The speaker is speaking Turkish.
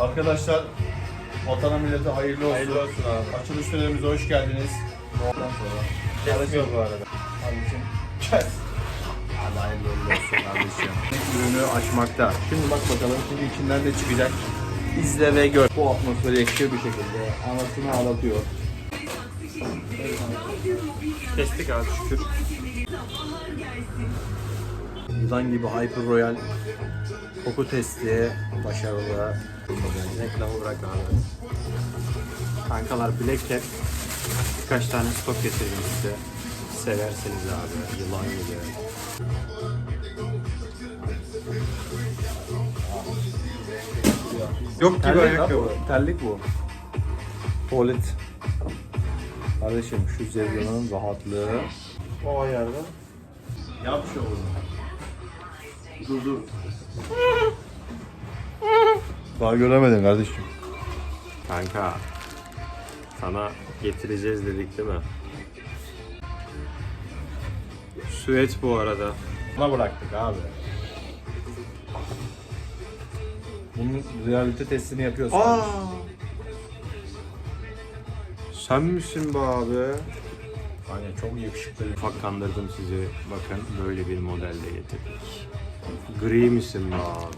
Arkadaşlar vatana millete hayırlı olsun. Hayırlı olsun abi. Açılış törenimize hoş geldiniz. Ondan sonra. Kesmiyor bu arada. Kardeşim kes. Hadi hayırlı uğurlu olsun kardeşim. Ürünü açmakta. Şimdi bak bakalım şimdi içinden ne çıkacak. İzle ve gör. Bu atmosferi yakışır bir şekilde. Anasını ağlatıyor. Kestik abi şükür. Yılan gibi Hyper Royal koku testi başarılı. Reklamı bırak abi. Kankalar Black Cat birkaç tane stok getirdim size. Seversiniz abi. Yılan gibi. Yok gibi Terlik, ayakkabı. bu. Terlik bu. Tuvalet. Kardeşim şu Zevyan'ın rahatlığı. O ayarda. Yap şovunu. Dur dur. Daha göremedin kardeşim. Kanka sana getireceğiz dedik değil mi? Süet bu arada. Buna bıraktık abi. Bunun realite testini yapıyorsun. Sen misin be abi? Aynen çok yakışıklı. Ufak kandırdım sizi. Bakın böyle bir modelle getirdik. Gri misin be abi?